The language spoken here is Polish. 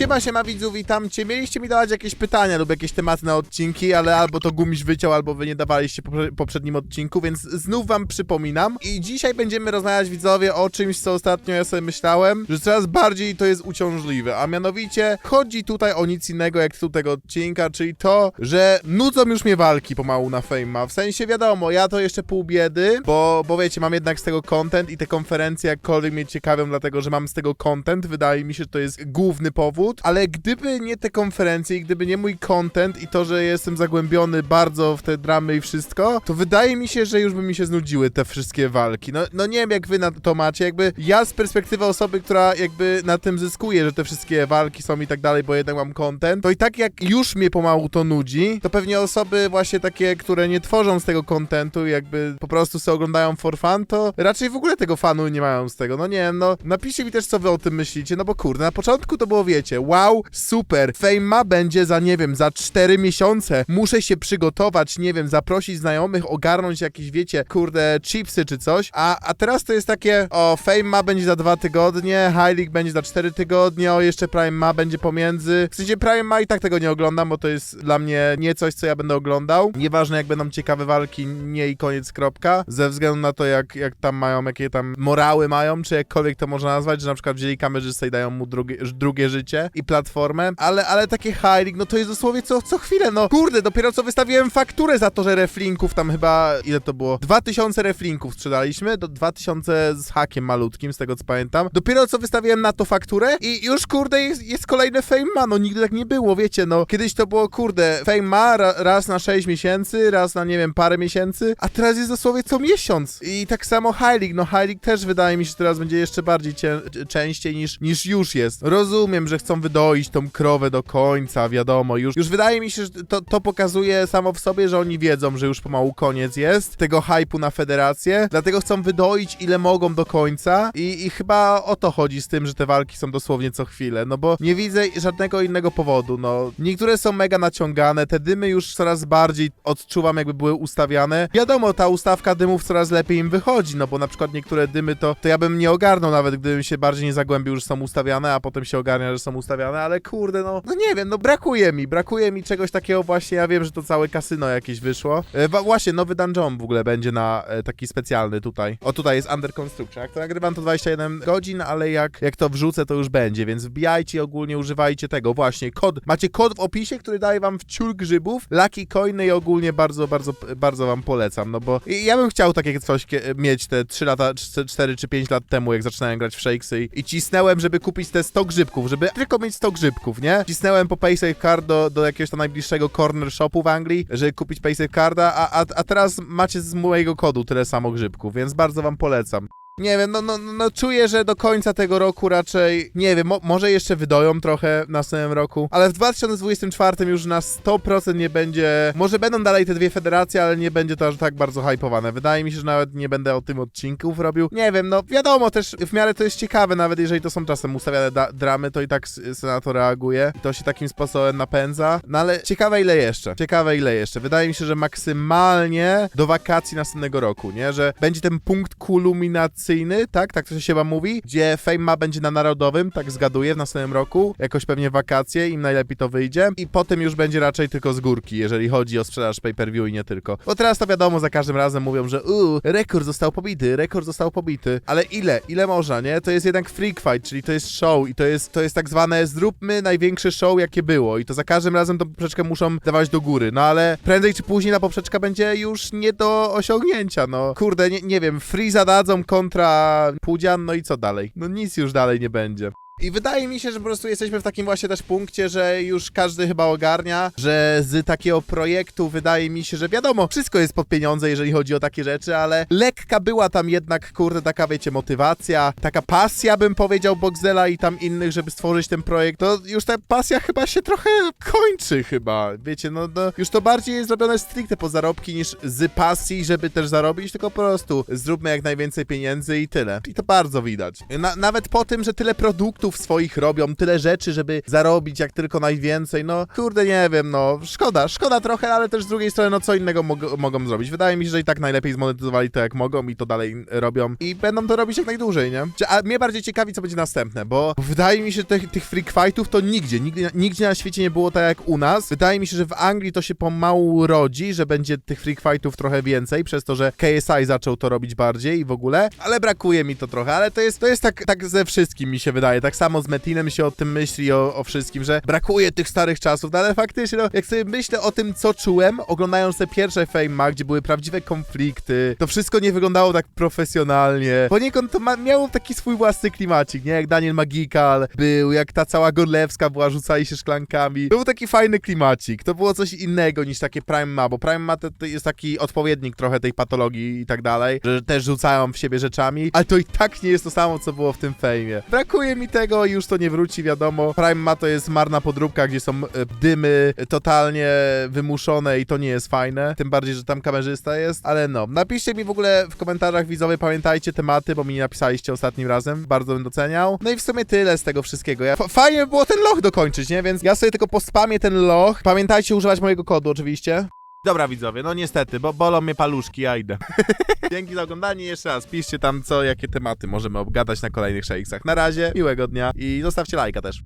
Siema, siema widzów, witam cię. Mieliście mi dawać jakieś pytania lub jakieś tematy na odcinki, ale albo to gumiś wyciął, albo wy nie dawaliście po poprze- poprzednim odcinku, więc znów wam przypominam. I dzisiaj będziemy rozmawiać, widzowie, o czymś, co ostatnio ja sobie myślałem, że coraz bardziej to jest uciążliwe, a mianowicie chodzi tutaj o nic innego jak tytuł tego odcinka, czyli to, że nudzą już mnie walki pomału na Fame'a. W sensie wiadomo, ja to jeszcze pół biedy, bo, bo wiecie, mam jednak z tego content i te konferencje jakkolwiek mnie ciekawią, dlatego że mam z tego content. Wydaje mi się, że to jest główny powód, ale gdyby nie te konferencje i gdyby nie mój content i to, że jestem zagłębiony bardzo w te dramy i wszystko, to wydaje mi się, że już by mi się znudziły te wszystkie walki. No, no nie wiem, jak wy na to macie, jakby ja z perspektywy osoby, która jakby na tym zyskuje, że te wszystkie walki są i tak dalej, bo jednak mam content, to i tak jak już mnie pomału to nudzi, to pewnie osoby właśnie takie, które nie tworzą z tego contentu, jakby po prostu sobie oglądają for fun, to raczej w ogóle tego fanu nie mają z tego. No nie wiem, no napiszcie mi też, co wy o tym myślicie, no bo kurde, na początku to było, wiecie, wow, super, Fame ma będzie za, nie wiem, za 4 miesiące, muszę się przygotować, nie wiem, zaprosić znajomych, ogarnąć jakieś, wiecie, kurde, chipsy czy coś, a, a teraz to jest takie, o, Fame ma będzie za 2 tygodnie, High będzie za 4 tygodnie, o, jeszcze Prime ma będzie pomiędzy, w sensie Prime ma i tak tego nie oglądam, bo to jest dla mnie nie coś, co ja będę oglądał, nieważne jak będą ciekawe walki, nie i koniec, kropka, ze względu na to, jak, jak tam mają, jakie tam morały mają, czy jakkolwiek to można nazwać, że na przykład wzięli kamerzystę i dają mu drugie, drugie życie i platformę, ale, ale takie League, no to jest dosłownie co, co chwilę, no kurde, dopiero co wystawiłem fakturę za to, że reflinków tam chyba, ile to było? 2000 reflinków sprzedaliśmy, do 2000 z hakiem malutkim, z tego co pamiętam. Dopiero co wystawiłem na to fakturę i już kurde jest, jest kolejne Fame ma, no nigdy tak nie było, wiecie, no kiedyś to było kurde, Fame ma ra, raz na 6 miesięcy, raz na nie wiem, parę miesięcy, a teraz jest dosłownie co miesiąc. I tak samo League, no League też wydaje mi się, teraz będzie jeszcze bardziej cię, częściej niż, niż już jest. Rozumiem, że chcą wydoić tą krowę do końca, wiadomo, już, już wydaje mi się, że to, to pokazuje samo w sobie, że oni wiedzą, że już pomału koniec jest tego hypu na federację, dlatego chcą wydoić ile mogą do końca i, i chyba o to chodzi z tym, że te walki są dosłownie co chwilę, no bo nie widzę żadnego innego powodu, no. Niektóre są mega naciągane, te dymy już coraz bardziej odczuwam jakby były ustawiane. Wiadomo, ta ustawka dymów coraz lepiej im wychodzi, no bo na przykład niektóre dymy to, to ja bym nie ogarnął nawet, gdybym się bardziej nie zagłębił, że są ustawiane, a potem się ogarnia, że są ustawiane, ale kurde, no, no nie wiem, no brakuje mi, brakuje mi czegoś takiego właśnie, ja wiem, że to całe kasyno jakieś wyszło. E, właśnie, nowy dungeon w ogóle będzie na e, taki specjalny tutaj. O, tutaj jest Under Construction. Jak to nagrywam, to 21 godzin, ale jak, jak to wrzucę, to już będzie, więc wbijajcie ogólnie używajcie tego. Właśnie, kod, macie kod w opisie, który daje wam wciul grzybów, lucky coiny i ogólnie bardzo, bardzo, bardzo wam polecam, no bo ja bym chciał takie coś mieć te 3 lata, 4 czy 5 lat temu, jak zaczynałem grać w Shakesy i, i cisnęłem, żeby kupić te 100 grzybków, żeby tylko mieć 100 grzybków, nie? Cisnęłem po PaySafe Card do, do jakiegoś tam najbliższego corner shopu w Anglii, żeby kupić PaySafe Carda, a, a, a teraz macie z mojego kodu tyle samo grzybków, więc bardzo wam polecam. Nie wiem, no, no, no, czuję, że do końca tego roku raczej, nie wiem, mo może jeszcze wydoją trochę w następnym roku, ale w 2024 już na 100% nie będzie, może będą dalej te dwie federacje, ale nie będzie to aż tak bardzo hypowane. Wydaje mi się, że nawet nie będę o tym odcinków robił. Nie wiem, no wiadomo też, w miarę to jest ciekawe, nawet jeżeli to są czasem ustawiane dramy, to i tak senator reaguje to się takim sposobem napędza, no ale ciekawe ile jeszcze, ciekawe ile jeszcze. Wydaje mi się, że maksymalnie do wakacji następnego roku, nie, że będzie ten punkt kulminacyjny, tak, tak to się chyba mówi, gdzie Fame ma będzie na Narodowym, tak zgaduję, w następnym roku, jakoś pewnie wakacje, im najlepiej to wyjdzie i potem już będzie raczej tylko z górki, jeżeli chodzi o sprzedaż pay-per-view i nie tylko. Bo teraz to wiadomo, za każdym razem mówią, że uuu, rekord został pobity, rekord został pobity, ale ile, ile można, nie? To jest jednak freak fight, czyli to jest show i to jest, to jest tak zwane zróbmy największe show, jakie było i to za każdym razem tą poprzeczkę muszą dawać do góry, no ale prędzej czy później ta poprzeczka będzie już nie do osiągnięcia, no. Kurde, nie, nie wiem, free zadadzą kontra Pudzian, no i co dalej? No nic już dalej nie będzie. I wydaje mi się, że po prostu jesteśmy w takim właśnie też punkcie, że już każdy chyba ogarnia, że z takiego projektu wydaje mi się, że wiadomo, wszystko jest pod pieniądze, jeżeli chodzi o takie rzeczy, ale lekka była tam jednak, kurde, taka wiecie, motywacja, taka pasja bym powiedział Boxdela i tam innych, żeby stworzyć ten projekt. To już ta pasja chyba się trochę kończy chyba, wiecie, no, no już to bardziej jest zrobione stricte po zarobki niż z pasji, żeby też zarobić, tylko po prostu zróbmy jak najwięcej pieniędzy i tyle. I to bardzo widać. Na, nawet po tym, że tyle produktów eventów swoich robią, tyle rzeczy, żeby zarobić jak tylko najwięcej, no kurde, nie wiem, no szkoda, szkoda trochę, ale też z drugiej strony, no co innego mog- mogą zrobić. Wydaje mi się, że i tak najlepiej zmonetyzowali to jak mogą i to dalej robią i będą to robić jak najdłużej, nie? A mnie bardziej ciekawi, co będzie następne, bo wydaje mi się, że tych, tych freak fightów to nigdzie, nigdzie, nigdzie na świecie nie było tak jak u nas. Wydaje mi się, że w Anglii to się pomału rodzi, że będzie tych freak fightów trochę więcej, przez to, że KSI zaczął to robić bardziej i w ogóle, ale brakuje mi to trochę, ale to jest, to jest tak, tak ze wszystkim mi się wydaje, tak samo z Metinem się o tym myśli, o, o wszystkim, że brakuje tych starych czasów, no ale faktycznie, no, jak sobie myślę o tym, co czułem, oglądając te pierwsze Fame gdzie były prawdziwe konflikty, to wszystko nie wyglądało tak profesjonalnie, poniekąd to ma, miało taki swój własny klimacik, nie, jak Daniel Magikal był, jak ta cała Godlewska była, rzucali się szklankami, to był taki fajny klimacik, to było coś innego niż takie Prime Ma, bo Prime Ma to, to jest taki odpowiednik trochę tej patologii i tak dalej, że też rzucają w siebie rzeczami, ale to i tak nie jest to samo, co było w tym fejmie. Brakuje mi tego i już to nie wróci, wiadomo. Prime Ma to jest marna podróbka, gdzie są e, dymy totalnie wymuszone i to nie jest fajne, tym bardziej, że tam kamerzysta jest, ale no. Napiszcie mi w ogóle w komentarzach widzowie, pamiętajcie tematy, bo mi nie napisaliście ostatnim razem, bardzo bym doceniał. No i w sumie tyle z tego wszystkiego. Ja, fajnie by było ten loch dokończyć, nie? Więc ja sobie tylko pospamię ten loch. Pamiętajcie używać mojego kodu oczywiście. Dobra widzowie, no niestety, bo bolą mnie paluszki, ja idę. Dzięki za oglądanie jeszcze raz. Piszcie tam co, jakie tematy możemy obgadać na kolejnych shakesach. Na razie, miłego dnia i zostawcie lajka też.